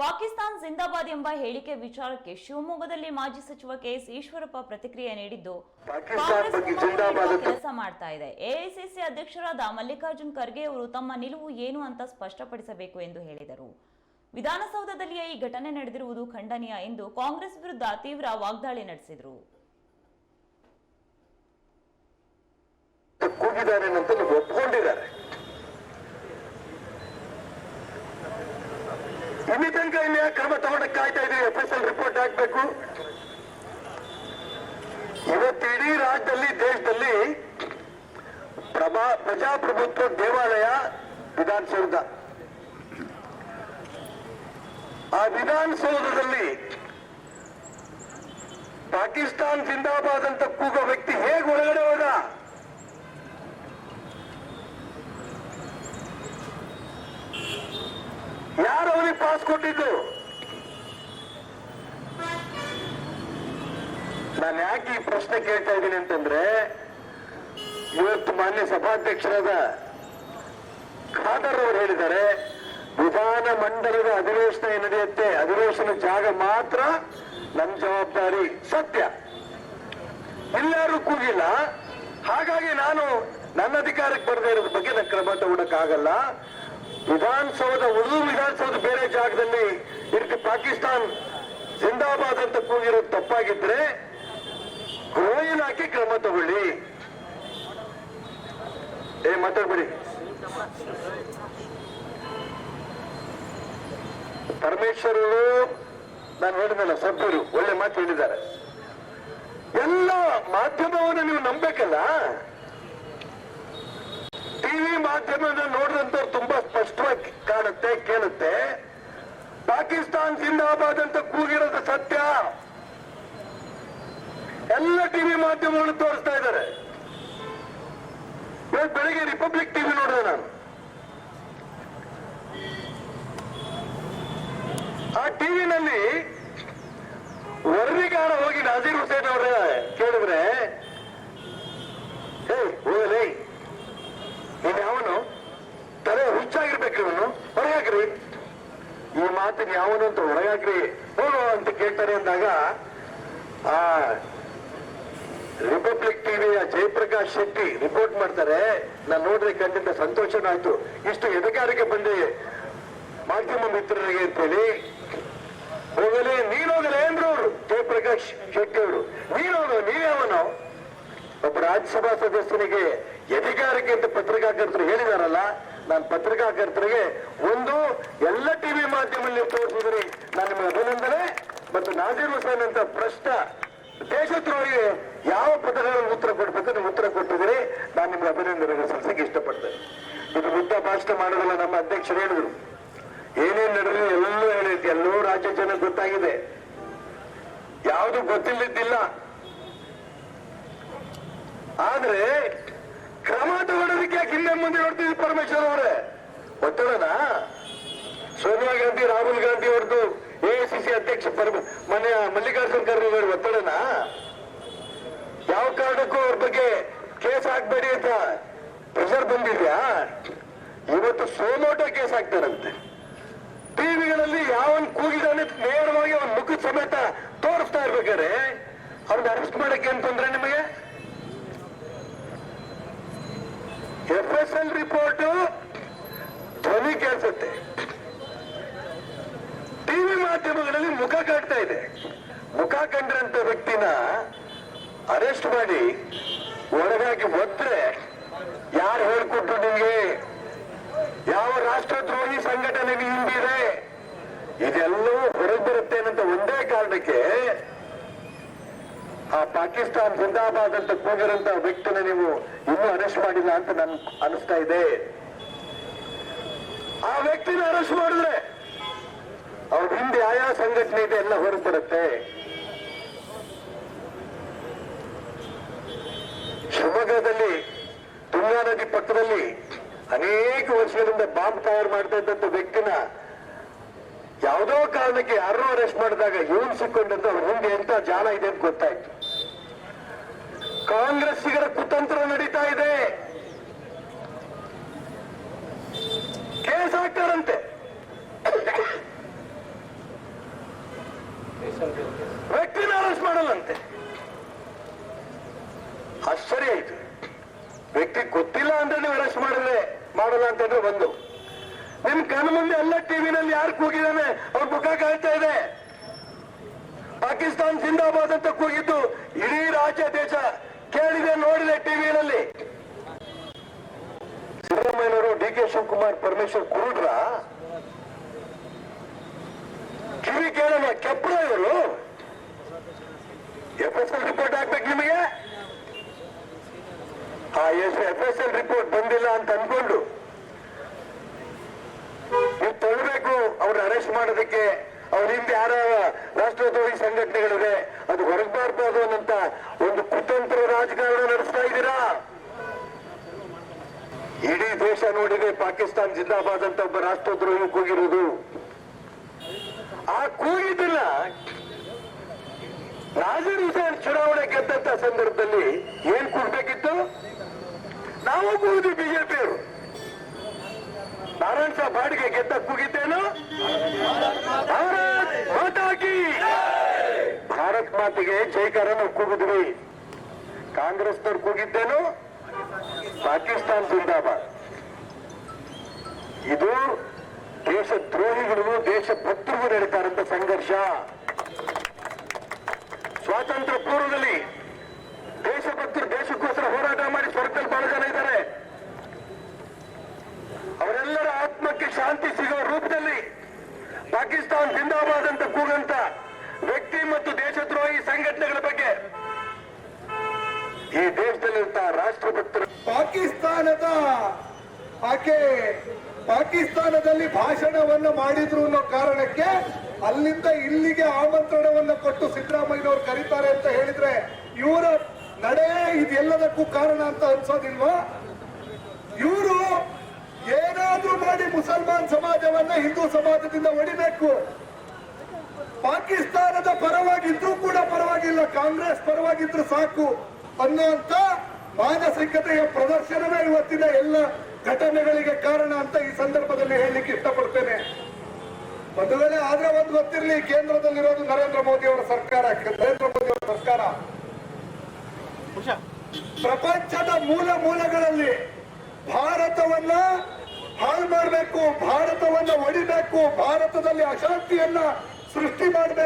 ಪಾಕಿಸ್ತಾನ್ ಜಿಂದಾಬಾದ್ ಎಂಬ ಹೇಳಿಕೆ ವಿಚಾರಕ್ಕೆ ಶಿವಮೊಗ್ಗದಲ್ಲಿ ಮಾಜಿ ಸಚಿವ ಕೆಎಸ್ ಈಶ್ವರಪ್ಪ ಪ್ರತಿಕ್ರಿಯೆ ನೀಡಿದ್ದು ಕಾಂಗ್ರೆಸ್ ಕೆಲಸ ಮಾಡ್ತಾ ಇದೆ. ಎಐಸಿಸಿ ಅಧ್ಯಕ್ಷರಾದ ಮಲ್ಲಿಕಾರ್ಜುನ್ ಖರ್ಗೆ ಅವರು ತಮ್ಮ ನಿಲುವು ಏನು ಅಂತ ಸ್ಪಷ್ಟಪಡಿಸಬೇಕು ಎಂದು ಹೇಳಿದರು. ವಿಧಾನಸೌಧದಲ್ಲಿಯೇ ಈ ಘಟನೆ ನಡೆದಿರುವುದು ಖಂಡನೀಯ ಎಂದು ಕಾಂಗ್ರೆಸ್ ವಿರುದ್ಧ ತೀವ್ರ ವಾಗ್ದಾಳಿ ನಡೆಸಿದರು. ಒಪ್ಕೊಂಡಿದ್ದಾರೆ. ಇಲ್ಲಿ ತನಕ ಇಲ್ಲಿ ಕ್ರಮ ತಗೊಂಡಕ್ಕೆ ಕಾಯ್ತಾ ಇದೀವಿ ಎಫ್ ಎಸ್ ಎಲ್ ರಿಪೋರ್ಟ್ ಹಾಕ್ಬೇಕು. ಇವತ್ತು ಇಡೀ ರಾಜ್ಯದಲ್ಲಿ, ದೇಶದಲ್ಲಿ ಪ್ರಭಾ, ಪ್ರಜಾಪ್ರಭುತ್ವ ದೇವಾಲಯ ವಿಧಾನಸೌಧ. ಆ ವಿಧಾನಸೌಧದಲ್ಲಿ ಪಾಕಿಸ್ತಾನ್ ಜಿಂದಾಬಾದ್ ಅಂತ ಕೂಗೋ ವ್ಯಕ್ತಿ ಹೇಗೆ ಒಳಗಡೆ ಹೋದ ಯಾರು ಅವನಿಗೆ ಪಾಸ್ ಕೊಟ್ಟಿದ್ದು. ನಾನು ಯಾಕೆ ಈ ಪ್ರಶ್ನೆ ಕೇಳ್ತಾ ಇದ್ದೀನಿ ಅಂತಂದ್ರೆ, ಇವತ್ತು ಮಾನ್ಯ ಸಭಾಧ್ಯಕ್ಷರಾದ ಖಾದರ್ ಅವರು ಹೇಳಿದ್ದಾರೆ, ವಿಧಾನ ಮಂಡಲದ ಅಧಿವೇಶನ ಏನ್ ನಡೆಯುತ್ತೆ ಅಧಿವೇಶನ ಜಾಗ ಮಾತ್ರ ನಮ್ಮ ಜವಾಬ್ದಾರಿ ಸತ್ಯ. ಎಲ್ಲರೂ ಕೂಗಿಲ್ಲ. ಹಾಗಾಗಿ ನಾನು ನನ್ನ ಅಧಿಕಾರಕ್ಕೆ ಬರದೇ ಇರೋದ್ರ ಬಗ್ಗೆ ನಾನು ಕ್ರಮ ತಗೊಳಕ್ಕಾಗಲ್ಲ. ವಿಧಾನಸೌಧ ಉಳಿದು ವಿಧಾನಸೌಧ ಬೇರೆ ಜಾಗದಲ್ಲಿ ಇದಕ್ಕೆ ಪಾಕಿಸ್ತಾನ್ ಜಿಂದಾಬಾದ್ ಅಂತ ಕೂಗಿರೋದು ತಪ್ಪಾಗಿದ್ರೆ ಗೃಹ ಇಲಾಖೆ ಕ್ರಮ ತಗೊಳ್ಳಿ. ಏ, ಮಾತಾಡ್ಬಿಡಿ. ಪರಮೇಶ್ವರರು, ನಾನು ಹೇಳಿದಲ್ಲ ಸಭ್ಯರು ಒಳ್ಳೆ ಮಾತು ಹೇಳಿದ್ದಾರೆ. ಎಲ್ಲ ಮಾಧ್ಯಮವನ್ನು ನೀವು ನಂಬಬೇಕಲ್ಲ ಟಿವಿ ತುಂಬಾ ಸ್ಪಷ್ಟವಾಗಿ ಕೇಳುತ್ತೆ. ಪಾಕಿಸ್ತಾನ್ ಜಿಂದಾಬಾದ್ ಅಂತ ಕೂಗಿರೋದು ಸತ್ಯ. ಎಲ್ಲ ಟಿವಿ ಮಾಧ್ಯಮಗಳು ತೋರಿಸ್ತಾ ಇದ್ದಾರೆ. ಇವತ್ತು ಬೆಳಿಗ್ಗೆ ರಿಪಬ್ಲಿಕ್ ಟಿವಿ ನೋಡಿದೆ ನಾನು. ಆ ಟಿವಿನಲ್ಲಿ ವರದಿಗಾರ ಹೋಗಿ ನಾಜೀರ್ ಹುಸೇನ್ ಅವರ ಕೇಳಿದ್ರೆ ಹೇ ಹೋಗಲೇ ನೀನು ಯಾವನು ತಲೆ ಹುಚ್ಚಾಗಿರ್ಬೇಕ್ರಿ ಇವನು ಹೊರಗಾಕ್ರಿ ಈ ಮಾತಿನ ಯಾವನು ಅಂತ ಹೋಗೋ ಅಂತ ಕೇಳ್ತಾರೆ ಅಂದಾಗ, ಆ ರಿಪಬ್ಲಿಕ್ ಟಿವಿಯ ಜಯಪ್ರಕಾಶ್ ಶೆಟ್ಟಿ ರಿಪೋರ್ಟ್ ಮಾಡ್ತಾರೆ, ನಾನು ನೋಡ್ರಿ ಕಂಡಿದ್ದ, ಸಂತೋಷನೂ ಆಯ್ತು. ಇಷ್ಟು ಎದಗಾರಿಕೆ ಬಂದೆ ಮಾಧ್ಯಮ ಮಿತ್ರರಿಗೆ ಅಂತೇಳಿ, ಹೋಗಲಿ, ನೀನ್ ಹೋಗಲೇ ಅಂದ್ರು ಅವರು, ಜಯಪ್ರಕಾಶ್ ಶೆಟ್ಟಿ ಅವರು. ನೀನೋಗ ನೀವ್ಯಾವನು ಒಬ್ಬ ರಾಜ್ಯಸಭಾ ಸದಸ್ಯನಿಗೆ ಎದಿಗಾರಿಕೆ ಅಂತ ಹೇಳಿದಾರಲ್ಲ ನಾನು ಪತ್ರಿಕಾಕರ್ತರಿಗೆ ಒಂದು ಎಲ್ಲ ಟಿವಿ ಮಾಧ್ಯಮದಲ್ಲಿ ತೋರಿಸಿದ್ರಿ ನಾನು ನಿಮಗೆ ಅಭಿನಂದನೆ ಮತ್ತು ನಾಜೀರ್ ಹುಸೇನ್ ಅಂತ ಪ್ರಶ್ನ ದೇಶದ್ರೋಹಿಗೆ ಯಾವ ಪದಗಳನ್ನು ಉತ್ತರ ಕೊಡ್ಬೇಕು ನೀವು ಉತ್ತರ ಕೊಟ್ಟಿದ್ದೀರಿ. ನಾನು ನಿಮ್ಗೆ ಅಭಿನಂದನೆ ಸಲ್ಲಿಸಕ್ಕೆ ಇಷ್ಟಪಡ್ತೇನೆ. ಇದು ಬುದ್ಧ ಭಾಷಣ ಮಾಡೋದಲ್ಲ ನಮ್ಮ ಅಧ್ಯಕ್ಷರು ಹೇಳಿದ್ರು. ಏನೇನ್ ನಡೆದ್ರು ಎಲ್ಲೂ ಹೇಳಿದ್ದೆ ಎಲ್ಲೋ ರಾಜ್ಯ ಜನ ಗೊತ್ತಾಗಿದೆ. ಯಾವುದು ಗೊತ್ತಿಲ್ಲದಿಲ್ಲ ಆದ್ರೆ ಕ್ರಮ ಹಿಂದೆ ಮುಂದೆ ನೋಡ್ತೀವಿ ಪರಮೇಶ್ವರ್ ಅವರೇ. ಒತ್ತಡನ ಸೋನಿಯಾ ಗಾಂಧಿ, ರಾಹುಲ್ ಗಾಂಧಿ ಅವ್ರದ್ದು ಎಐಸಿಸಿ ಅಧ್ಯಕ್ಷ ಮನೆಯ ಮಲ್ಲಿಕಾರ್ಜುನ್ ಖರ್ಗೆ ಅವರು ಒತ್ತಡನ ಯಾವ ಕಾರಣಕ್ಕೂ ಅವ್ರ ಬಗ್ಗೆ ಕೇಸ್ ಹಾಕ್ಬೇಡಿ ಅಂತ ಪ್ರೆಷರ್ ಬಂದಿದ್ಯಾ? ಇವತ್ತು ಸೋಮೋಟ ಕೇಸ್ ಹಾಕ್ತಾರಂತೆ. ಟಿವಿಗಳಲ್ಲಿ ಯಾವನ್ ಕೂಗಿದಾನೆ ನೇರವಾಗಿ ಅವನ ಮುಖದ ಸಮೇತ ತೋರಿಸ್ತಾ ಇರ್ಬೇಕಾರೆ ಅವ್ರನ್ನ ಅರೆಸ್ಟ್ ಮಾಡಕ್ಕೆ ಏನ್ ತೊಂದ್ರೆ ನಿಮಗೆ? ಎಲ್ ರಿಪೋರ್ಟ್ ಧ್ವನಿ ಕೇಳಿಸುತ್ತೆ. ಟಿವಿ ಮಾಧ್ಯಮಗಳಲ್ಲಿ ಮುಖ ಕಾಡ್ತಾ ಇದೆ. ಮುಖ ಕಂಡ್ರಂತ ವ್ಯಕ್ತಿನ ಅರೆಸ್ಟ್ ಮಾಡಿ ಒಳಗಾಗಿ ಒತ್ತರೆ ಯಾರು ಹೇಳ್ಕೊಟ್ರು ನಿಮಗೆ? ಯಾವ ರಾಷ್ಟ್ರದ್ರೋಹಿ ಸಂಘಟನೆ ಹಿಂದಿದೆ? ಇದೆಲ್ಲವೂ ಹೊರಗೆ ಬರುತ್ತೆ ಒಂದೇ ಕಾರಣಕ್ಕೆ ಆ ಪಾಕಿಸ್ತಾನ್ ಜಿಂದಾಬಾದ್ ಅಂತ ಕೂಗಿರಂತ ವ್ಯಕ್ತಿನ ನೀವು ಇನ್ನೂ ಅರೆಸ್ಟ್ ಮಾಡಿಲ್ಲ ಅಂತ ನನ್ ಅನಿಸ್ತಾ ಇದೆ. ಆ ವ್ಯಕ್ತಿನ ಅರೆಸ್ಟ್ ಮಾಡಿದ್ರೆ ಅವ್ರ ಹಿಂದೆ ಆಯಾ ಸಂಘಟನೆ ಇದೆ, ಎಲ್ಲ ಹೊರಪಡುತ್ತೆ ಶಿವಮೊಗ್ಗದಲ್ಲಿ, ತುಂಗಾ ನದಿ ಪಕ್ಕದಲ್ಲಿ ಅನೇಕ ವರ್ಷಗಳಿಂದ ಬಾಂಬ್ ತಯಾರು ಮಾಡ್ತಾ ಇದ್ದಂತ ವ್ಯಕ್ತಿನ ಯಾವುದೋ ಕಾರಣಕ್ಕೆ ಯಾರೋ ಅರೆಸ್ಟ್ ಮಾಡಿದಾಗ ಇವನ್ ಸಿಕ್ಕೊಂಡಂತ ಅವ್ರ ಹಿಂದೆ ಎಂತ ಜಾಲ ಇದೆ ಅಂತ ಗೊತ್ತಾಯ್ತು. ಕಾಂಗ್ರೆಸ್ಸಿಗರ ಕುತಂತ್ರ ನಡೀತಾ ಇದೆ. ಕೇಸ್ ಹಾಕ್ತಾರಂತೆ ವ್ಯಕ್ತಿನ ಅರೆಸ್ಟ್ ಮಾಡಲ್ಲಂತೆ. ಆಶ್ಚರ್ಯ ಆಯ್ತು. ವ್ಯಕ್ತಿ ಗೊತ್ತಿಲ್ಲ ಅಂದ್ರೆ ಅರೆಸ್ಟ್ ಮಾಡಲೆ ಮಾಡಲ್ಲ ಅಂತಂದ್ರೆ ಒಂದು. ನಿಮ್ ಕಣ್ಣು ಮುಂದೆ ಎಲ್ಲ ಟಿವಿನಲ್ಲಿ ಯಾರು ಕೂಗಿದಾನೆ ಅವ್ರ ಮುಖ ಕಾಣ್ತಾ ಇದೆ. ಪಾಕಿಸ್ತಾನ್ ಜಿಂದಾಬಾದ್ ಅಂತ ಕೂಗಿದ್ದು ಇಡೀ ರಾಜ್ಯ ದೇಶ ಕೇಳಿದೆ, ನೋಡಿದೆ ಟಿವಿನಲ್ಲಿ ಸಿದ್ದರಾಮಯ್ಯನವರು ಡಿ ಕೆ ಶಿವಕುಮಾರ್ ಪರಮೇಶ್ವರ್ ಕುರುಡ್ರ? ಕಿವಿ ಕೇಳಲ್ಲ, ಕೆಪ್ರ ಇವರು? ಎಫ್ ಎಸ್ ಎಲ್ ರಿಪೋರ್ಟ್ ಹಾಕ್ಬೇಕು ನಿಮಗೆ? ಆ S F S L report ಬಂದಿಲ್ಲ ಅಂತ ಅನ್ಕೊಂಡು ನೀವು ತಳ್ಬೇಕು ಅವ್ರನ್ನ ಅರೆಸ್ಟ್ ಮಾಡೋದಕ್ಕೆ. ಅವ್ರ ಹಿಂದೆ ಯಾರ ರಾಷ್ಟ್ರದ್ರೋಹಿ ಸಂಘಟನೆಗಳಿದೆ ಅದು ಹೊರಗೆ ಅನ್ನಂತ ಒಂದು ಕುತಂತ್ರ ರಾಜಕಾರಣ ನಡೆಸ್ತಾ ಇದ್ದೀರಾ ಇಡೀ ನೋಡಿದೆ ಪಾಕಿಸ್ತಾನ್ ಜಿಂದಾಬಾದ್ ಅಂತ ಒಬ್ಬ ರಾಷ್ಟ್ರದ್ರೋಹಿ ಕೂಗಿರುವುದು ಆ ಕೂಗಿದ್ದಿಲ್ಲ ನಾಜೀರ್ ಹುಸೇನ್ ಚುನಾವಣೆ ಗೆದ್ದಂತ ಸಂದರ್ಭದಲ್ಲಿ ಏನ್ ಕೂಗ್ಬೇಕಿತ್ತು? ನಾವು ಕೂಗಿದ್ವಿ ಬಿಜೆಪಿಯವರು. ನಾರಾಯಣ ಸಾಹ್ ಬಾಡಿಗೆ ಗೆದ್ದ ಕೂಗಿದ್ದೇನು? ಭಾರತ್ ಮಾತಾಗಿ ಭಾರತ್ ಮಾತಿಗೆ ಜೈಕಾರ ನಾವು ಕೂಗಿದ್ವಿ. ಕಾಂಗ್ರೆಸ್ನವ್ರು ಕೂಗಿದ್ದೇನು? ಪಾಕಿಸ್ತಾನ್ ಜಿಂದಾಬಾದ್. ಇದು ದೇಶ ದ್ರೋಹಿಗಳಿಗೂ ದೇಶ ಭಕ್ತರಿಗೂ ನಡೀತಾರಂತ ಸಂಘರ್ಷ. ಸ್ವಾತಂತ್ರ್ಯ ಪೂರ್ವದಲ್ಲಿ ದೇಶಭಕ್ತರು ದೇಶಕ್ಕೋಸ್ಕರ ಹೋರಾಟ ಮಾಡಿ ಸ್ವರ್ಗದಲ್ಲಿ ಬಹಳ ಜನ ಇದ್ದಾರೆ. ಅವರೆಲ್ಲರ ಆತ್ಮಕ್ಕೆ ಶಾಂತಿ ಸಿಗುವ ರೂಪದಲ್ಲಿ ಪಾಕಿಸ್ತಾನ್ ಜಿಂದಾಬಾದ್ ಅಂತ ಕೂಗಂತ ವ್ಯಕ್ತಿ ಮತ್ತು ದೇಶದ್ರೋಹಿ ಸಂಘಟನೆಗಳ ಬಗ್ಗೆ ಈ ದೇಶದಲ್ಲಿರುತ್ತ ರಾಷ್ಟ್ರಭಕ್ತರು ಪಾಕಿಸ್ತಾನದ ಆಕೆ ಪಾಕಿಸ್ತಾನದಲ್ಲಿ ಭಾಷಣವನ್ನು ಮಾಡಿದ್ರು ಅನ್ನೋ ಕಾರಣಕ್ಕೆ ಅಲ್ಲಿಂದ ಇಲ್ಲಿಗೆ ಆಮಂತ್ರಣವನ್ನು ಕೊಟ್ಟು ಸಿದ್ದರಾಮಯ್ಯನವರು ಕರೀತಾರೆ ಅಂತ ಹೇಳಿದ್ರೆ ಇವರ ನಡೆ ಇದೆಲ್ಲದಕ್ಕೂ ಕಾರಣ ಅಂತ ಅನ್ಸೋದಿಲ್ವಾ? ಇವರು ಏನಾದ್ರೂ ಮಾಡಿ ಮುಸಲ್ಮಾನ್ ಸಮಾಜವನ್ನ ಹಿಂದೂ ಸಮಾಜದಿಂದ ಹೊಡಿಬೇಕು ಪಾಕಿಸ್ತಾನದ ಪರವಾಗಿದ್ರು ಕೂಡ ಪರವಾಗಿಲ್ಲ, ಕಾಂಗ್ರೆಸ್ ಪರವಾಗಿದ್ರು ಸಾಕು ಅನ್ನುವಂತ ಮಾನಸಿಕತೆಯ ಪ್ರದರ್ಶನವೇ ಇವತ್ತಿನ ಎಲ್ಲ ಘಟನೆಗಳಿಗೆ ಕಾರಣ ಅಂತ ಈ ಸಂದರ್ಭದಲ್ಲಿ ಹೇಳಲಿಕ್ಕೆ ಇಷ್ಟಪಡ್ತೇನೆ. ಒಂದು ವೇಳೆ ಆದ್ರೆ ಒಂದು ಗೊತ್ತಿರಲಿ ಕೇಂದ್ರದಲ್ಲಿರೋದು ನರೇಂದ್ರ ಮೋದಿ ಅವರ ಸರ್ಕಾರ ನರೇಂದ್ರ ಮೋದಿ ಅವರ ಸರ್ಕಾರ. ಪ್ರಪಂಚದ ಮೂಲ ಮೂಲಗಳಲ್ಲಿ ಭಾರತವನ್ನ ಹಾಳು ಮಾಡಬೇಕು ಭಾರತವನ್ನ ಒಡಿಬೇಕು ಭಾರತದಲ್ಲಿ ಅಶಾಂತಿಯನ್ನ ಸೃಷ್ಟಿ ಮಾಡಬೇಕು.